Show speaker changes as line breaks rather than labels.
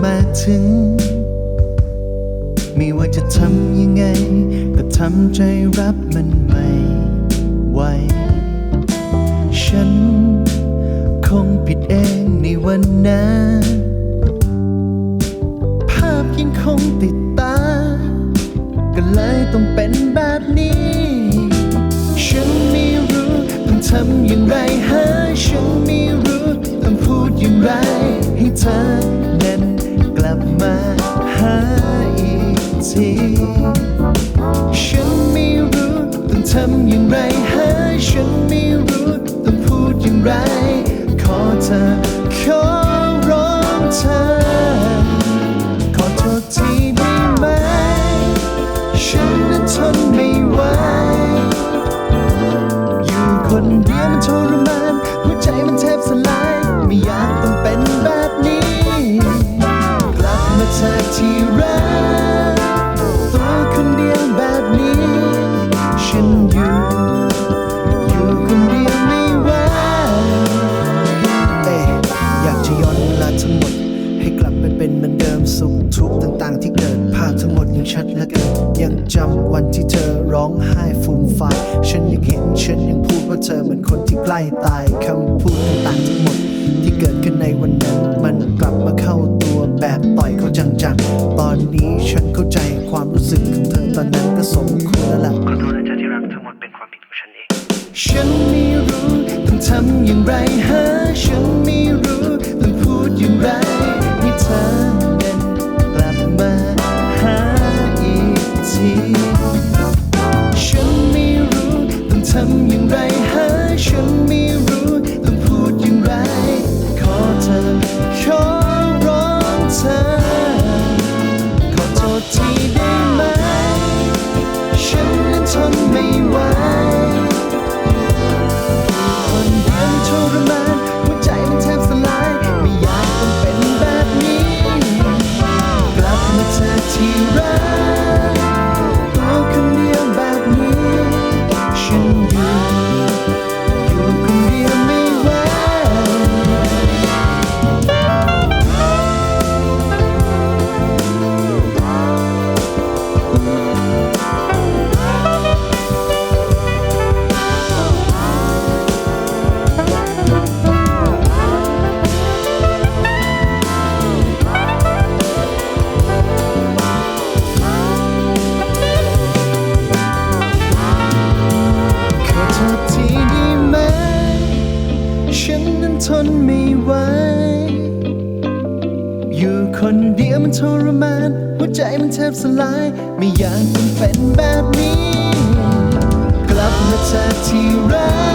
มาถึง ไม่ว่าจะทำยังไง ก็ทำใจรับมันไม่ไหว ฉันคงผิดเองในวันนั้น ภาพยังคงติดตา ก็เลยต้องเป็นแบบนี้ ฉันไม่รู้ต้องทำอย่างไรหาฉันไม่รู้ต้องพูดอย่างไรให้เธอ ข ทั้งหมด ให้กลับไปเป็นเหมือนเดิมสุขทุกข์ต่างๆ ที่เกิดภาพทั้งหมดยังชัดเหลือเกินยังจำวันที่เธอร้องไห้ฟูมฟายฉันยังเห็นฉันยังพูดว่าเธอเหมือนคนที่ใกล้ตายคำพูดต่างๆทั้งหมด ที่เกิดขึ้นในวันนั้น มันกลับมาเข้าตัวแบบต่อยเขาจังๆ ตอนนี้ฉันเข้าใจความรู้สึกของเธอตอนนั้นก็สมควรแล้วล่ะ
ขอโทษนะจ๊ะที่รักทั้งหมดเป็นความผิดของฉันเอง
ฉันไม่รู้ต้องทำอย่างไรหาฉัน เดียวมันทรมาน หัวใจมันแทบสลาย ไม่อยากต้องเป็นแบบนี้ กลับมาเธอที่รัก